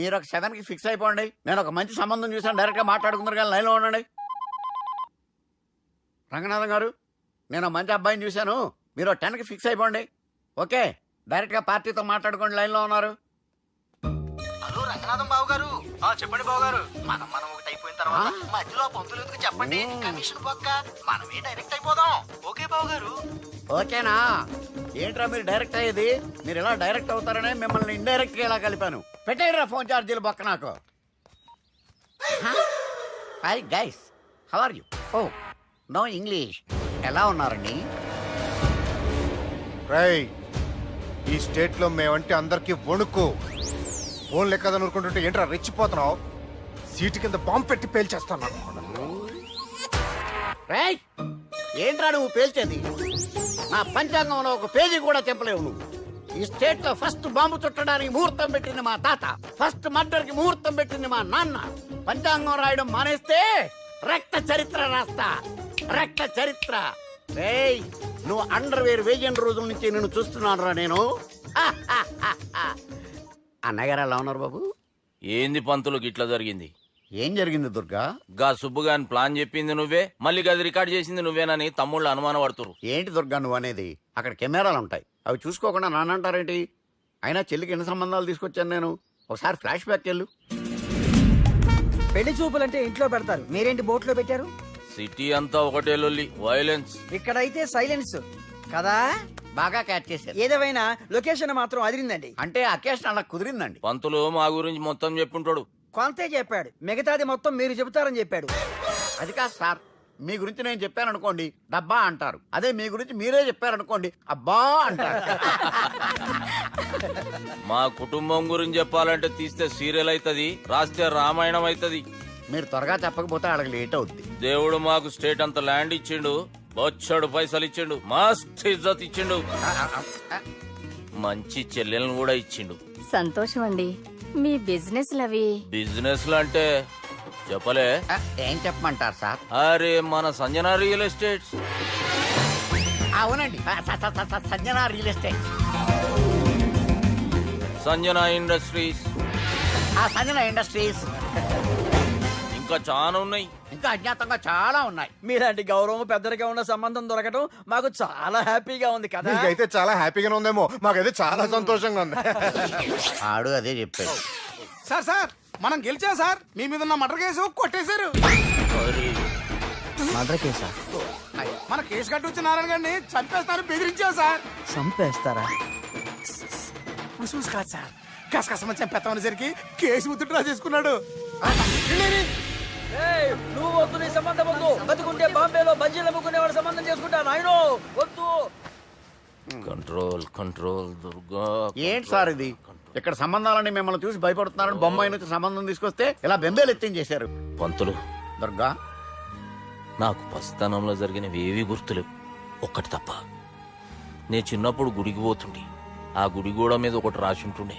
మీరు ఒక సెవెన్కి ఫిక్స్ అయిపోండి. నేను ఒక మంచి సంబంధం చూసాను డైరెక్ట్గా మాట్లాడుకుందరు కానీ లైన్లో ఉండండి. రంగనాథం గారు నేను మంచి అబ్బాయిని చూశాను. మీరు టెన్కి ఫిక్స్ అయిపోండి. ఓకే? డైరెక్ట్గా పార్టీతో మాట్లాడుకోండి. లైన్లో ఉన్నారు. హలో రంగనాథం బాబు గారు. చెప్పండి బాబు గారు. మనం మనం ఒకటి అయిపోయిన తర్వాత? మధ్యలో పంతులు ఎందుకు చెప్పండి. కమిషన్ పక్క. మనమే డైరెక్ట్ అయిపోదాం. ఓకే బాబు గారు? ఓకేనా? ఏంట్రా మీరు డైరెక్ట్ అయ్యేది? మీరు ఇలా డైరెక్ట్ అవుతారనే మిమ్మల్ని ఇండైరెక్ట్గా ఇలా కలిపాను? పెట్టేయరా ఫోన్ ఛార్జీలు పక్క నాకు. Hi guys how are you oh no English ఎలా ఉన్నారండి? రై ఈ స్టేట్లో మేమంటే అందరికి వణుకు. ఫోన్ లెక్క అనుకుంటుంటే ఏంట్రా రెచ్చిపోతున్నావు? సీటు కింద బాంబు పెట్టి పేల్చేస్తాను. రేయ్ ఏంట్రా నువ్వు పేల్చేది? నా పంచాంగంలో ఒక పేజీ కూడా చెప్పలేవు నువ్వు. ఈ స్టేట్లో ఫస్ట్ బాంబు చుట్టడానికి ముహూర్తం పెట్టింది మా తాత. ఫస్ట్ మర్డర్కి ముహూర్తం పెట్టింది మా నాన్న. పంచాంగం రాయడం మానేస్తే రక్త చరిత్ర రాస్తా. రక్త చరిత్ర. రేయ్ నువ్వు అండర్ వేర్ వేయని రోజుల నుంచి నేను చూస్తున్నాను రా నేను. అన్నగారు ఎలా ఉన్నారు బాబు? ఏంది పంతులు గిట్లా జరిగింది? ఏం జరిగింది దుర్గా? గా సుబ్బుగాని ప్లాన్ చెప్పింది నువ్వే మళ్ళీ గది రికార్డ్ చేసింది నువ్వేనని తమ్ముళ్ళు అనుమానం పడుతురు ఏంటి దుర్గా నువ్వు అనేది? అక్కడ కెమెరాలు ఉంటాయి. అవి చూసుకోకుండా నానంటారేంటి అయినా చెల్లికి ఎన్ని సంబంధాలు తీసుకొచ్చాను నేను? ఒకసారి ఫ్లాష్ బ్యాక్ వెళ్ళు పెళ్ళి చూపులంటే ఇంట్లో పెడతారు. మీరేంటి బోట్లో పెట్టారు? సిటీ అంతా ఒకటే లొల్లి వైలెన్స్. ఇక్కడైతే సైలెన్స్. కదా? బాగా క్యాచ్ చేశారు. ఏదేమైనా లొకేషన్ మాత్రం అదిరిందండి. అంటే అకేషన్ అలా కుదిరిందండి. పంతులు మా గురించి మొత్తం చెప్పుంటాడు. కొంతే చెప్పాడు. మిగతాది మొత్తం మీరు చెబుతారని చెప్పాడు. అది కాదు సార్. మీ గురించి నేను చెప్పాను అనుకోండి డబ్బా అంటారు. అదే మీ గురించి మీరే చెప్పారనుకోండి అబ్బా అంటారు. మా కుటుంబం గురించి చెప్పాలంటే తీస్తే సీరియల్ అవుతుంది రాస్తే రామాయణం అవుతుంది మీరు త్వరగా చెప్పకపోతే వాళ్ళకి లేట్ అవుద్ది. దేవుడు మాకు స్టేట్ అంత ల్యాండ్ ఇచ్చిండు బొచ్చడు పైసలు ఇచ్చిండు మస్త్ ఇజ్జత్ ఇచ్చిండు. మంచి చెల్లెలను కూడా ఇచ్చిండు. సంతోషం అండి మీ బిజినెస్ లవి బిజినెస్ అంటే చెప్పలే. ఆ, ఏం చెప్పమంటారు సార్? అరే మన సంజన రియల్ ఎస్టేట్స్. అవునండి. ఆ, స- స- స- స- Sanjana real estate Sanjana industries. ఆ సంజన ఇండస్ట్రీస్. ఇంకా చాలా ఉన్నాయి. ఇంకా అజ్ఞాతంగా చాలా ఉన్నాయి. మీలాంటి గౌరవం పెద్దరిగా ఉన్న సంబంధం దొరకడం మాకు చాలా హ్యాపీగా ఉంది కదా? నీకైతే చాలా హ్యాపీగానే ఉందేమో. మాకైతే చాలా సంతోషంగా ఉంది. ఆడు అదే చెప్పాడు. సార్ సార్ మనం గెలిచాం సార్. మీ మీద ఉన్న మటర్ కేసు కొట్టేశారు. అరే, మద్రకేసా మన కేసు కట్టి వచ్చిన నారాయణ గారిని చంపేస్తారు బెదిరించాం సార్. చంపేస్తారా? చూసి కాదు సార్. కసకసమని చంపేస్తామనేసరికి కేసు ముద్దుట్రా చేసుకున్నాడు నువ్వు వద్దు నీ సంబంధం వద్దు. బతుకుంటే బాంబేలో బజ్జీలు అమ్ముకునే వాడు సంబంధం చేసుకుంటా నాయనో వద్దు. Control control Durga. ఏంటి సార్ ఇది? ఇక్కడ సంబంధాలని మిమ్మల్ని చూసి భయపడుతున్నారని బొమ్మాయి నుంచి సంబంధం తీసుకొస్తే ఇలా బెంబేలు ఎత్తించేశారు పంతులు. దుర్గా. నాకు పసితనంలో జరిగినవి ఏవి గుర్తులేవు. ఒక్కటి తప్ప. నేను చిన్నప్పుడు గుడికి పోతుండే ఆ గుడి గోడ మీద ఒకటి రాసి ఉంటుండే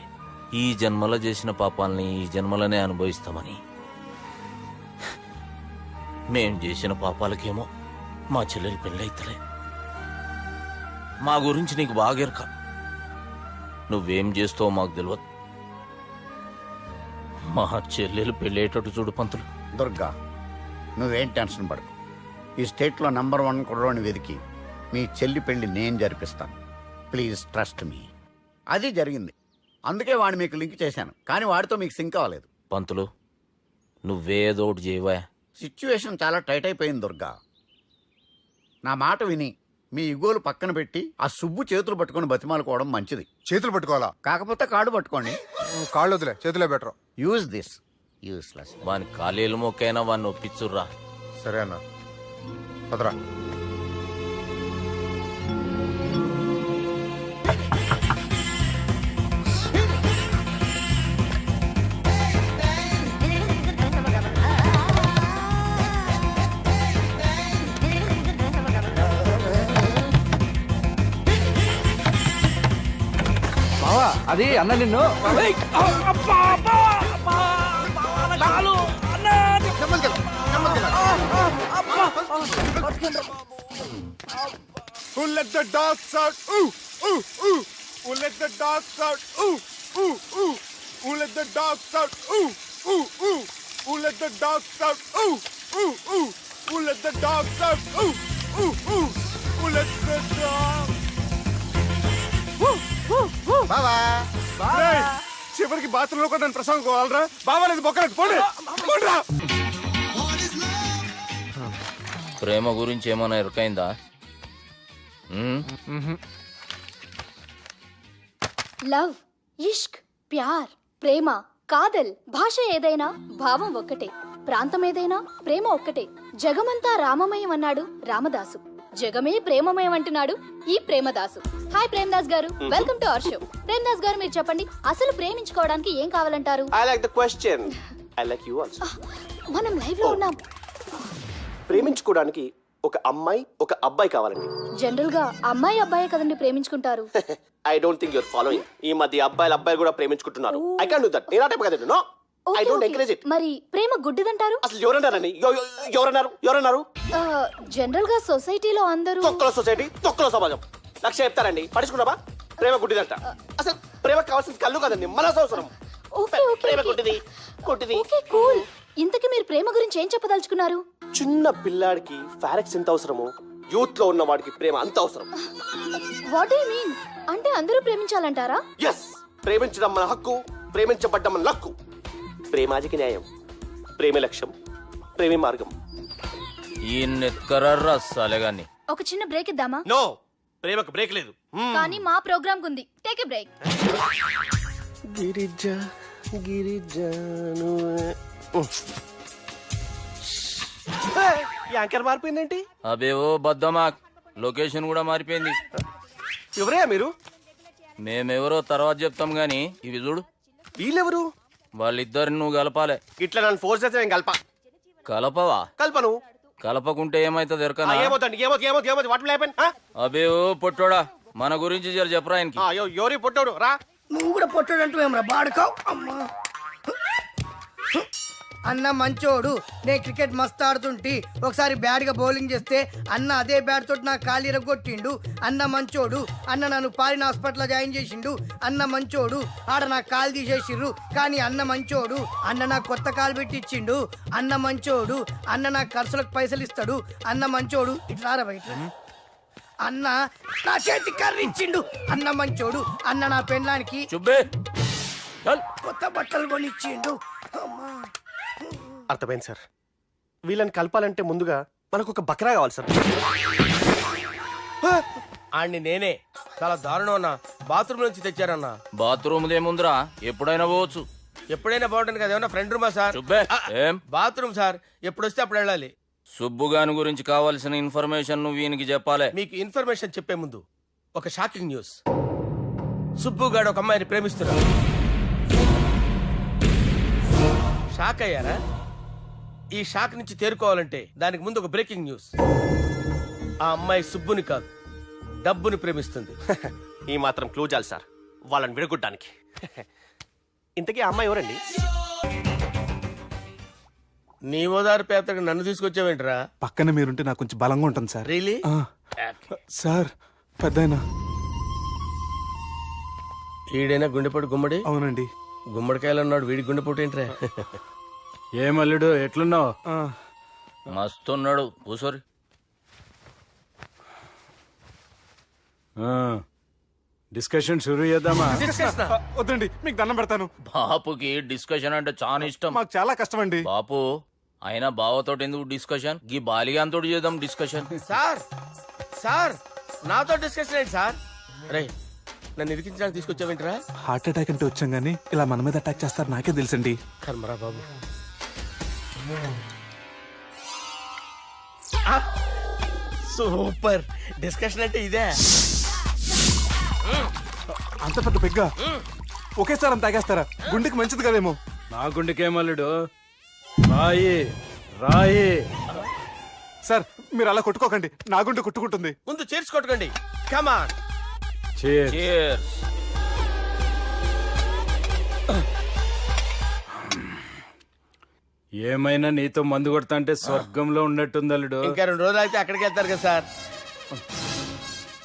ఈ జన్మలో చేసిన పాపాలని ఈ జన్మలనే అనుభవిస్తామని. మేం చేసిన పాపాలకేమో మా చెల్లెలు పెళ్ళైతలే మా గురించి నీకు బాగెరక నువ్వేం చేస్తావో మాకు తెలియదు మా చెల్లెలు పెళ్ళేటట్టు చూడు పంతులు. దుర్గా నువ్వేం టెన్షన్ పడకు. ఈ స్టేట్లో నంబర్ వన్ కుర్రోని వెతికి మీ చెల్లి పెళ్ళి నేను జరిపిస్తాను. Please trust me. అది జరిగింది. అందుకే వాడిని మీకు లింక్ చేశాను. కానీ వాడితో మీకు సింక్ అవ్వలేదు. పంతులు నువ్వేదో ఒకటి చేయవా? సిచ్యువేషన్ చాలా టైట్ అయిపోయింది దుర్గా. నా మాట విని మీ ఇగోలు పక్కన పెట్టి ఆ సుబ్బు చేతులు పట్టుకొని బతిమాలుకోవడం మంచిది. చేతులు పట్టుకోవాలా? కాకపోతే కాడు పట్టుకోండి. కాళ్ళు వదిలే చేతులే బెటర్. యూజ్ దిస్ యూస్లెస్ వాని కాలేలు మొక్కైనా వాడిని ఒప్పించుర్రా. సరే అన్న. పదరా. అది అన్న నిన్ను Who let the dogs out? Ooh, ooh, ooh. Who let the dogs out? Ooh, ooh, ooh. Who let the dogs out? Ooh, ooh, ooh. Who let the dogs out? Ooh, ooh, ooh. Who let the dogs out? Ooh, ooh, ooh. Who let the dogs? బావా. రేయ్, చివరికి బాత్రూంలో కూడా నన్ను ప్రసంగం కోవాలరా? బావా లేదు బొక్కలేదు పోండి. పోండిరా. ప్రేమ గురించి ఏమైనా ఎరకైందా ఉమ్, లవ్ ఇష్క్ ప్యార్ ప్రేమ కాదల్ భాష ఏదైనా భావం ఒక్కటే ప్రాంతం ఏదైనా ప్రేమ ఒక్కటే జగమంతా రామమయం అన్నాడు రామదాసు. జగమే ప్రేమమయం అంటున్నాడు ఈ ప్రేమదాసు. హాయ్ ప్రేమదాస్ గారు. Welcome to our show. Premadas గారు మీరు చెప్పండి. అసలు ప్రేమించుకోవడానికి ఏం కావాలంటారు? I like the question I like you also మనం లైవ్లో ఉన్నాం. ప్రేమించుకోవడానికి ఒక అమ్మాయి ఒక అబ్బాయి కావాలండి. జనరల్గా అమ్మాయి అబ్బాయే కదండి ప్రేమించుకుంటారు. I don't think your following ఈ మధ్య అబ్బాయిలు అబ్బాయిలు కూడా ప్రేమించుకుంటున్నారు. ఐ కాన్ డూ దట్ నేను ఆ టైప్ కదండి no I don't. Encourage it మరి ప్రేమ గుడ్డిదంటారు? అసలు ఎవరన్నారండి ఎవ- ఎవ- ఎవరన్నారు? ఎవరన్నారు? జనరల్గా సొసైటీలో అందరూ తొక్కల సొసైటీ తొక్కల సమాజం. లక్ష చెప్తారండి. పడుచుకున్నావా? ప్రేమ గుడ్డిదంట. అసలు ప్రేమ కావాల్సింది కళ్ళు కదండి మన అవసరం ఓకే ఓకే ప్రేమ. గుడ్డిది గుడ్డిది. Okay cool. ఇంతకీ మీరు ప్రేమ గురించి ఏం చెప్పదలుచుకున్నారు? చిన్న పిల్లాడికి ఫారెక్స్ ఎంత అవసరమో యూత్లో ఉన్న వాడికి ప్రేమ అంత అవసరం. వాట్ యు మీన్ అంటే అందరూ ప్రేమించాలంటారా? ఎస్ ప్రేమించడం మన హక్కు ప్రేమించబడ్డం మన లక్కు. ప్రేమాజికి న్యాయం ప్రేమ లక్ష్యం ప్రేమి మార్గం. ఈ నెత్కరర్రా సలేగాన్ని. ఒక చిన్న బ్రేక్ ఇద్దామా? నో ప్రేమకు బ్రేక్ లేదు. కానీ మా ప్రోగ్రామ్ కుంది టేక్ ఎ బ్రేక్ గిరిజ గిరిజను. యాంకర్ మారిపోయిందేంటి? అబేవో బద్దమా. లొకేషన్ కూడా మారిపోయింది. ఎవరే మీరు? మేమెవరో తర్వాత చెప్తాం గాని ఇవి చూడు. వీళ్ళెవరు? వాళ్ళిద్దరిని నువ్వు కలపాలే. ఇట్లా నన్ను ఫోర్స్ చేస్తే నేను కలప. కలపవా? కల్పను కలపకుంటే ఏమైతుంది ఎరకనా ఏమవుతుంది ఏమవుతుంది ఏమవుతుంది ఏమవుతుంది వాటి లేపన్ అబేవో పొట్టోడా. మన గురించి జర చెప్పరా ఆయనకి. ఎవరి పొట్టాడు? రా. నువ్వు కూడా పొట్టాడంటూ ఏమరా బాడుకావు? అమ్మా. అన్న మంచోడు. నేను క్రికెట్ మస్తు ఆడుతుంటి. ఒకసారి బ్యాట్గా బౌలింగ్ చేస్తే అన్న అదే బ్యాట్ తోటి నా కాలు ఇరగొట్టిండు. అన్న మంచోడు. అన్న నన్ను పాలిన హాస్పిటల్ జాయిన్ చేసిండు. అన్న మంచోడు. ఆడ నా కాలు తీసేసిర్రు. కానీ అన్న మంచోడు. అన్న నాకు కొత్త కాలు పెట్టిచ్చిండు. అన్న మంచోడు. అన్న నా ఖర్చులకు పైసలు ఇస్తాడు. అన్న మంచోడు. ఇట్లా రా బయట అన్న నా చేతి కర్రీ ఇచ్చిండు. అన్న మంచోడు. అన్న నా పెళ్ళానికి కొత్త బట్టలు కొనిచ్చిండు. అర్థమైంది సార్. వీళ్ళని కలపాలంటే ముందుగా మనకు ఒక బకరా కావాలి సార్. ఆడిని నేనే. చాలా దారుణం అన్న. బాత్రూమ్ నుంచి తెచ్చారన్న. బాత్రూమ్ దేముందిరా ఎప్పుడైనా పోవచ్చు. ఎప్పుడైనా బాగుంటుంది కదా ఏమన్నా ఫ్రెండ్ రూమా సార్? ఏం? Bathroom sir. ఎప్పుడు వస్తే అప్పుడు వెళ్ళాలి. సుబ్బుగాని గురించి కావాల్సిన ఇన్ఫర్మేషన్ నువ్వు వీనికి చెప్పాలే. మీకు ఇన్ఫర్మేషన్ చెప్పే ముందు ఒక షాకింగ్ న్యూస్. సుబ్బుగాడు ఒక అమ్మాయిని ప్రేమిస్తున్నాడు. షాక్ అయ్యారా? ఈ షాక్ నుంచి తేరుకోవాలంటే దానికి ముందు ఒక బ్రేకింగ్ న్యూస్. ఆ అమ్మాయి సుబ్బుని కాదు డబ్బుని ప్రేమిస్తుంది. ఈ మాత్రం క్లూ చాలు సార్ వాళ్ళని విడగొట్టడానికి. ఇంతకీ ఆ అమ్మాయి ఎవరండి? నీ ఓదారు పేపర్కి నన్ను తీసుకొచ్చావేంట్రా? పక్కన మీరుంటే నాకు కొంచెం బలంగా ఉంటుంది సార్. రియలీ ఆ, సార్ పెద్దయినా. ఈడైనా గుండెపోటు గుమ్మడి? అవునండి. గుమ్మడికాయలు ఉన్నాడు వీడి గుండెపోటు ఏంట్రా? ఏమల్లుడు ఎట్లున్నావు? మస్తున్నాడు. కూసోరి. డిస్కషన్ షురూ చేద్దామా? వద్దండి మీకు దండం పెడతాను. బాపుకి డిస్కషన్ అంటే చాలా ఇష్టం. మాకు చాలా కష్టం అండి బాపు అయినా బావతోటి ఎందుకు డిస్కషన్? గీ బాలిగాంతో చేద్దాం డిస్కషన్. సార్ సార్ నాతో డిస్కషన్ ఏంటి సార్? రే నన్ను ఇరికించడానికి తీసుకొచ్చావేంట్రా? హార్ట్ అటాక్ అంటే వచ్చాం గానీ ఇలా మన మీద అటాక్ చేస్తారు నాకే తెలుసండి. కర్మరా బాబు. సూపర్. డిస్కషన్ అంటే ఇదే. అంత పెద్ద పెగ్గ? ఒకేసారి అంత తాగేస్తారా? గుండెకి మంచిది కదేమో. నా గుండెకేమల్లుడు రాయి రాయి. సార్ మీరు అలా కొట్టుకోకండి. నా గుండె కొట్టుకుంటుంది. ముందు చేర్చుకొట్టుకోండి కమాన్ Cheers. ఏమైనా నీతో మందు కొడతా అంటే స్వర్గంలో ఉన్నట్టుంది అల్లుడు. ఇంకా రెండు రోజులు అయితే అక్కడికి వెళ్తారు కదా సార్.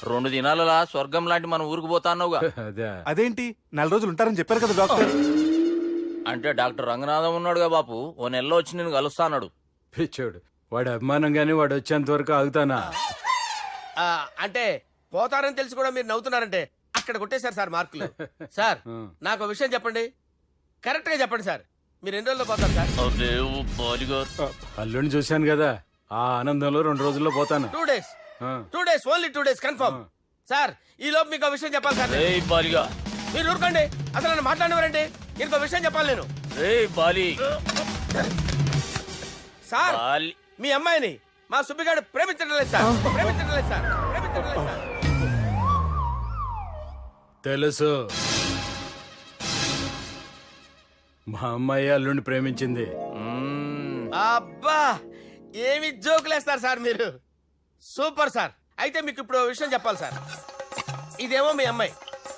రెండు దినాలలా స్వర్గం లాంటి మన ఊరికి పోతా అన్నావుగా. అదేంటి? నెల రోజులు ఉంటారని చెప్పారు కదా డాక్టర్. అంటే డాక్టర్ రంగనాథం ఉన్నాడుగా బాపు. ఓ నెలలో వచ్చి నేను కలుస్తా అన్నాడు. పిచ్చోడు. వాడి అభిమానం గాని వాడు వచ్చేంత వరకు ఆగుతానా? ఆ, అంటే పోతారని తెలిసి కూడా మీరు నవ్వుతున్నారంటే అక్కడ కొట్టేశారు సార్ మార్కులు. సార్ నాకు ఒక విషయం చెప్పండి. కరెక్ట్గా చెప్పండి సార్. మీరు ఎన్ని రోజుల్లో పోతారు సార్? ఓ బాలిగారు. అల్లుడిని చూశాను కదా. ఆ ఆనందంలో రెండు రోజుల్లో పోతాను. టూ డేస్ ఆ. Two days only two days confirm sir ఈ లోపు మీకు ఒక విషయం చెప్పాలి సార్ రేయ్ బాలిగా. మీరు ఊరుకోండి. అసలు నన్ను మాట్లాడేవారండి ఇంకో విషయం చెప్పాలి నేను. రేయ్ బాలి. Sir Bali. మీ అమ్మాయిని మా సుబ్బిగాడు ప్రేమించడం లేదు సార్. ప్రేమించడం లేదు సార్. ప్రేమించడం లేదు సార్. తెలుసు. మా అమ్మాయి అల్లుడిని ప్రేమించింది. అబ్బా! ఏమి జోకులేస్తారు సార్ మీరు? Super sir. అయితే మీకు ఇప్పుడు ఓ విషయం చెప్పాలి సార్. ఇదేమో మీ అమ్మాయి.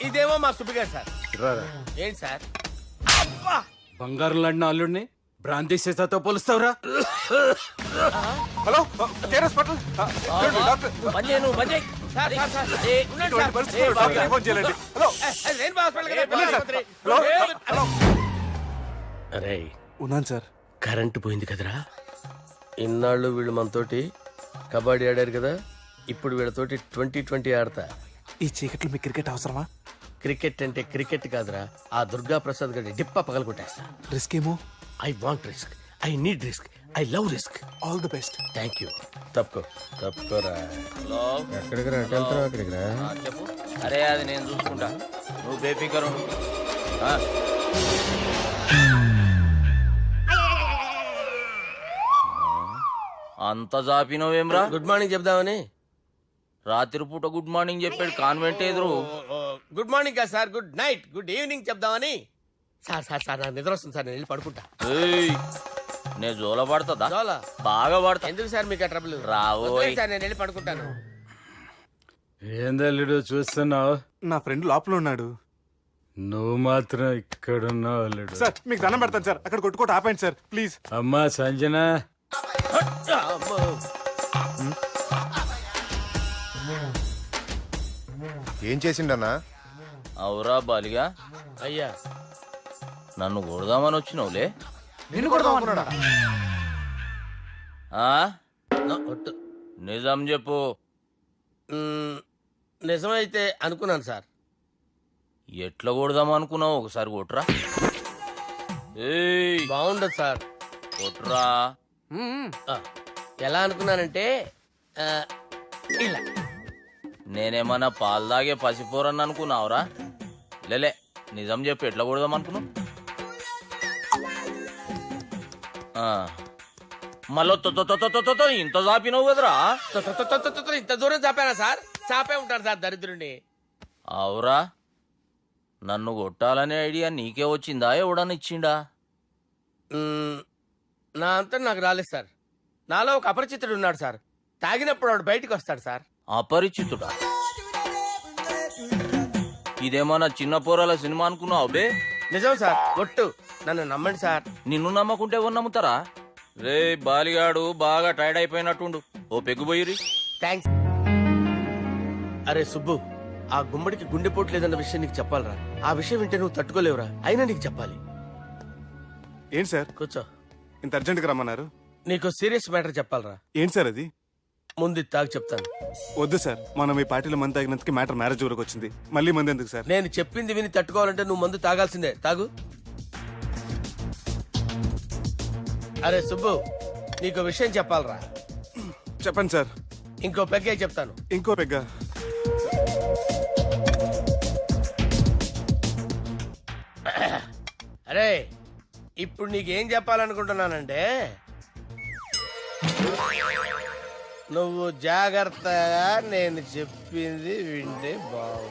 ఇదేమో మా సుబ్బిగాడు సార్. రారా ఏంటి సార్? అబ్బా! బంగారం లాంటి నా అల్లుడిని భ్రాంతి సీతతో పోలుస్తావురా? Hello care hospital doctor. Sir sir sir. ఏ, ఉండండి ఫోన్ చేయాలండి హలో. ఏ, ఏ, రెయిన్బో హాస్పిటల్ కదా, వెళ్ళండి సార్. ఆసుపత్రి. హలో. ఏ, హలో. అరే ఉన్నాను సార్. కరెంటు పోయింది కదరా? ఇన్నాళ్ళు వీళ్ళు మనతోటి కబడ్డీ ఆడారు కదా ఇప్పుడు వీళ్ళతోటి ట్వంటీ ట్వంటీ ఆడతా. ఈ చీకట్లో మీకు క్రికెట్ అవసరమా? క్రికెట్ అంటే క్రికెట్ కాదురా ఆ దుర్గా ప్రసాద్ గడి డిప్ప పగల కొట్టేస్తా. రిస్క్ ఏమో? I want risk I need risk I love risk. All the best. Thank you. తప్పుకో తప్పుకోరా హలో ఎక్కడికి రా? వెళ్తారా అక్కడికి రా? చెప్పు. అరే అది నేను చూసుకుంటా. నువ్వు బేఫికర్ అంత జాపినవేమ్రా గుడ్ మార్నింగ్ చెప్దామని. రాత్రి పూట గుడ్ మార్నింగ్ చెప్పాడు కాన్వెంట్ ఎదురు. గుడ్ మార్నింగ్ కాదు sir good night good evening చెప్దామని. సార్ సార్ సార్ నాకు నిద్ర వస్తుంది సార్ నేను వెళ్ళి పడుకుంటా. ఏయ్, నే జోల పడుతుందా? చాలా బాగా పడతా. ఎందుకు సార్ మీకు ట్రబుల్ రావోయ్. వదిలేయ్ సార్ నేను వెళ్ళి పడుకుంటాను. ఏంది అల్లుడు చూస్తున్నావు? నా ఫ్రెండ్ లోపల ఉన్నాడు. నువ్వు మాత్రం ఇక్కడున్నావు అల్లుడు. సార్ మీకు దండం పెడతాను సార్ అక్కడ కొట్టుకోట ఆపండి సార్ ప్లీజ్. అమ్మా సంజన. ఏం చేసిండన్నా? అవురా బాలిగా. అయ్యా. నన్ను కొడదామని వచ్చినావులే? నిన్ను కూడా ఆ? నా ఒట్టు. నిజం చెప్పు. నిజమైతే అనుకున్నాను సార్. ఎట్లా కొడదాం అనుకున్నావు? ఒకసారి కొట్రా. బాగుండదు సార్. కొట్రా. ఆ, ఎలా అనుకున్నానంటే ఆ, ఇలా నేనేమన్నా పాలు తాగే పసిపోరని అనుకున్నావురా లేలే నిజం చెప్పు ఎట్లా కొడదాం అనుకున్నావు ఆ. మళ్ళీ తొ- తొ- తొ- తొ- తొ- తొ- తొ ఇంత చాపినావు కదరా తొ- తొ- తొ- తొ- తొ- తొ- ఇంత దూరం చాపానా సార్ చాపే ఉంటాను సార్ దరిద్రుడిని అవురా నన్ను కొట్టాలనే ఐడియా నీకే వచ్చిందా ఎవడన్నా ఇచ్చిండా మ్మ్, నా అంతా నాకు రాలేదు సార్ నాలో ఒక అపరిచితుడు ఉన్నాడు సార్. తాగినప్పుడు వాడు బయటికి వస్తాడు సార్. అపరిచితుడా? ఇదేమన్నా చిన్న పోరాల సినిమా అనుకున్నావు బే. నిజం సార్ ఒట్టు. నన్ను నమ్మండి సార్. నిన్ను నమ్మకుంటే ఎవరు నమ్ముతారా? రే బాలిగాడు బాగా టైర్డ్ అయిపోయినట్టుండు. ఓ పెగ్గుబోయిరి థ్యాంక్స్ అరే సుబ్బు ఆ గుమ్మడికి గుండెపోటు లేదన్న విషయం నీకు చెప్పాలరా? ఆ విషయం వింటే నువ్వు తట్టుకోలేవురా. అయినా నీకు చెప్పాలి. ఏంటి సార్? కూర్చో. ఇంత అర్జెంట్గా రమ్మన్నారు. నీకు సీరియస్ మ్యాటర్ చెప్పాలరా. ఏంటి సార్ అది? ముందు ఇది తాగి చెప్తాను. వద్దు సార్. మనం ఈ పార్టీలో మంది తాగినందుకు మ్యాటర్ మ్యారేజ్ వరకు వచ్చింది. మళ్ళీ మంది ఎందుకు సార్? నేను చెప్పింది విని తట్టుకోవాలంటే నువ్వు మందు తాగాల్సిందే. తాగు. అరే సుబ్బు నీకు విషయం చెప్పాలరా. చెప్పండి సార్. ఇంకో పెగ్గే చెప్తాను. ఇంకో పెగ్గా. అరే ఇప్పుడు నీకేం చెప్పాలనుకుంటున్నానంటే నువ్వు జాగ్రత్తగా నేను చెప్పింది వింటే బాగు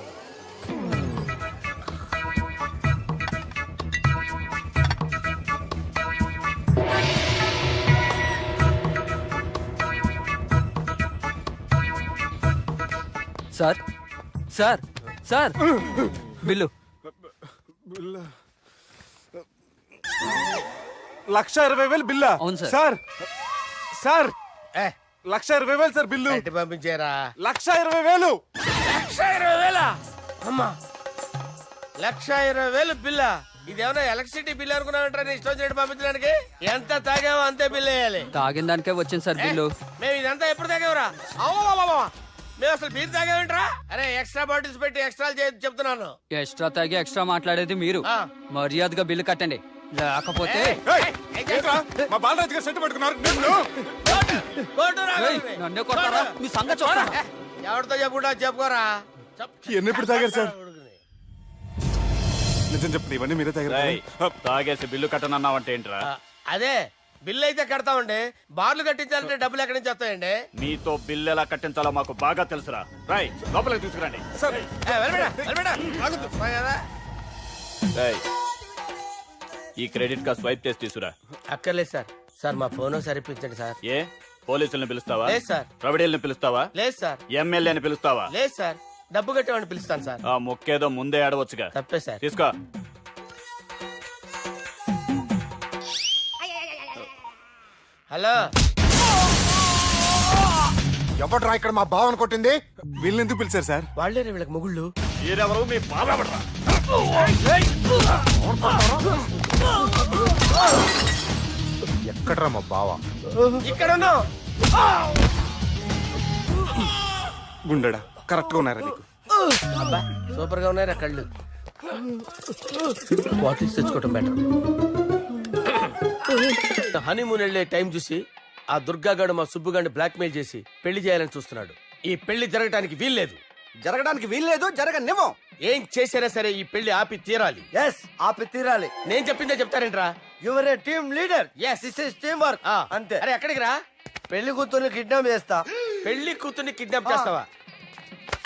sir sir sir. Bill. Lakh ఇరవై వేలు బిల్లా. అవును సార్. సార్! ఏ లక్ష ఇరవై వేలు సార్ బిల్లు. ఎట్టి పంపించారా? లక్ష ఇరవై వేలు. లక్ష ఇరవై వేల? అమ్మా! లక్ష ఇరవై వేలు బిల్ల? ఇదేమన్నా ఎలక్ట్రిసిటీ బిల్ అనుకున్నామంటారా నీ ఇష్టం వచ్చినట్టు పంపించడానికి? ఎంత తాగామో అంతే బిల్ వేయాలి. తాగిన దానికే వచ్చింది సార్ బిల్లు. మేము ఇదంతా ఎప్పుడు తాగేవరా? అవ్వా మేము అసలు బీర్ తాగేమంటారా? అరే ఎక్స్ట్రా బాటిల్స్ పెట్టి ఎక్స్ట్రా చెప్తున్నాను. ఎక్స్ట్రా తాగి ఎక్స్ట్రా మాట్లాడేది మీరు. ఆ. మర్యాదగా బిల్లు కట్టండి. లేకపోతే ఏంట్రా? మా బాలరాజు గారు సెట్ పెట్టుకున్నారు. నిన్ను. కొడతారా? మీ సంగతి చూస్తాను ఎవరితో చెప్పుకుంటా చెప్పుకోరా. ఇవన్నీ ఎప్పుడు తాగారు సార్? నిజం చెప్పండి ఇవన్నీ మీరే తాగారు? తాగేసి బిల్లు కట్టనన్నావంటే ఏంట్రా? అదే బిల్ అయితే కడతామండి. బార్లు కట్టించాలంటే డబ్బులు ఎక్కడి నుంచి వస్తాయండి? మీతో బిల్లు ఎలా కట్టించాలో మాకు బాగా తెలుసురా. రై లోపలికి తీసుకురండి. ఏ, ఈ క్రెడిట్ కార్డ్ స్వైప్ చేసి తీసుకురా అక్కర్లేదు సార్. సార్ మా ఫోన్ సరిపించండి సార్. ఏ? పోలీసుల్ని పిలుస్తావా? లేదు సార్. ప్రొవిడీల్ని పిలుస్తావా? లేదు సార్. ఎమ్మెల్యేని పిలుస్తావా? లేదు సార్. డబ్బు కట్టేవాడిని పిలుస్తాను సార్. ఆ మొక్కేదో ముందే ఆడవచ్చుగా. తప్పే సార్. తీసుకో. హలో. ఎవడ్రా ఇక్కడ మా బావని కొట్టింది? వీళ్ళని ఎందుకు పిలిచారు సార్? వాళ్ళే వీళ్ళకి మొగుళ్ళు? మీరెవరు మీ బాబా ఎక్కడ్రా మా బావ? ఇక్కడ గుండెడా కరెక్ట్గా ఉన్నారా నీకు. అబ్బా సూపర్గా ఉన్నాయి కళ్ళు. బాటిల్స్ తెచ్చుకోవటం బెటర్ హనీమూన్ వెళ్ళే టైం చూసి ఆ దుర్గాగాడు మా సుబ్బుగాడిని బ్లాక్మెయిల్ చేసి పెళ్ళి చేయాలని చూస్తున్నాడు. ఈ పెళ్ళి జరగటానికి వీల్లేదు. జరగడానికి వీల్లేదు జరగనివ్వం. ఏం చేసినా సరే ఈ పెళ్ళి ఆపి తీరాలి. ఎస్ ఆపి తీరాలి. నేను చెప్పిందే చెప్తారేంట్రా? Your a team leader Yes. This is team work ఆ, అంతే. అరే ఎక్కడికి రా? పెళ్ళి కూతుర్ని కిడ్నాప్ చేస్తా. పెళ్ళి కూతుర్ని కిడ్నాప్ చేస్తావా?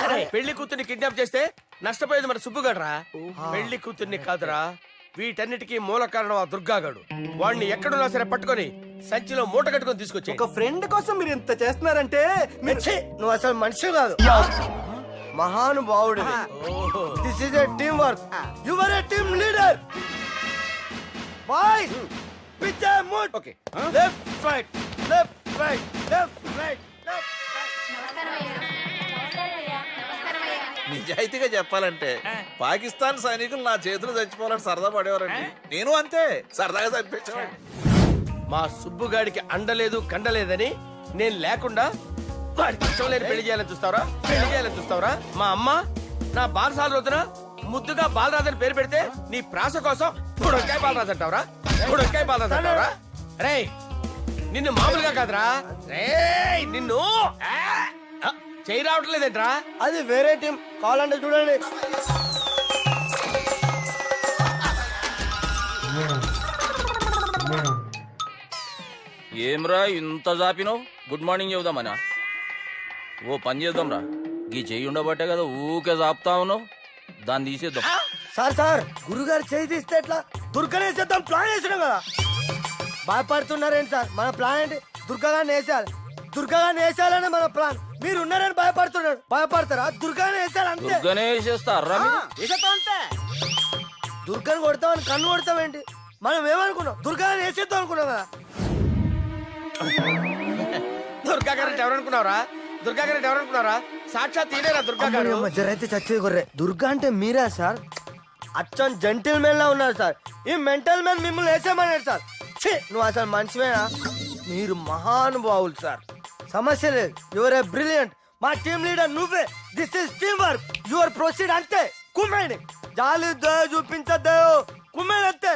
అరే పెళ్ళి కూతుర్ని కిడ్నాప్ చేస్తే నష్టపోయేది మన సుబ్బుగాడ్రా పెళ్ళి కూతుర్ని కాదురా. వీటన్నిటికీ మూల కారణం ఆ దుర్గాగాడు వాడిని ఎక్కడున్నా సరే పట్టుకొని సంచిలో మూట కట్టుకొని తీసుకొచ్చి ఒక ఫ్రెండ్ కోసం మీరు ఇంత చేస్తున్నారంటే నువ్వు అసలు మనిషి కాదు. మహానుభావుడు this is a team work your a team leader boy pitch mood okay left right left right left right నిజాయితీగా చెప్పాలంటే పాకిస్తాన్ సైనికులు నా చేతులు చచ్చిపోవాలని సరదా పడేవారండి. నేను అంతే. సరదాగా చనిపించేవాడిని మా సుబ్బుగాడికి అండలేదు కండలేదని నేను లేకుండా వాడికి ఇష్టం లేని పెళ్ళి చేయాలని చూస్తావరా? పెళ్ళి చేయాలని చూస్తావరా? మా అమ్మ నా బాలసాల రోజున ముద్దుగా బాలరాజు అని పేరు పెడితే నీ ప్రాస కోసం బుడొక్కాయ బాలరాజు అంటావరా? బుడొక్కాయ బాలరాజు అంటావరా? రే నిన్ను మామూలుగా కాదురా. రే నిన్ను చేయి రావట్లేదేంట్రా? అది వేరే టీం. కావాలంటే చూడండి. ఏమ్రా ఇంత జాపినావు? Good morning చెబుదామనా? ఓ పని చేద్దాంరా. గీ చెయ్యి ఉండబట్టే కదా ఊకే జాపుతా ఉన్నావు. దాన్ని తీసేద్దాం. సార్ సార్ గురుగారు చేయి తీస్తే ఎట్లా? దుర్గనేసేద్దాం ప్లాన్ వేసినాం కదా. భయపడుతున్నారేంటి సార్? మన ప్లాన్ ఏంటి? దుర్గాగాన్ని వేసేయాలి. దుర్గాగాన్ని వేసేయాలని మన ప్లాన్. మీరు ఉన్నారని భయపడుతున్నాడు భయపడతారా? దుర్గాని వేసేయాలి అంతే. దుర్గనే వేసేస్తారా దుర్గాని కొడతామని కన్ను కొడతామేంటి మనం ఏమనుకున్నాం? దుర్గాని వేసేద్దాం అనుకున్నాం కదా. దుర్గా గారు ఎవరనుకున్నావురా? దుర్గా గారు ఎవరనుకున్నారా? సాక్షాత్ ఈడేరా దుర్గా గారు జరైతే చచ్చేది గొర్రె. దుర్గా అంటే మీరా సార్? అచ్చం జెంటిల్ మెన్ లా ఉన్నారు సార్. ఈ మెంటల్ మెన్ మిమ్మల్ని వేసేమన్నాడు సార్. ఛీ నువ్వు అసలు మనిషివేనా? మీరు మహానుభావులు సార్. సమస్య లేదు. యువర్ ఏ బ్రిలియంట్ మా టీమ్ లీడర్ నువ్వే. This is team work your proceed అంతే. కుమ్మేయండి. జాలి దయ చూపించద్దు. కుమ్మేయండి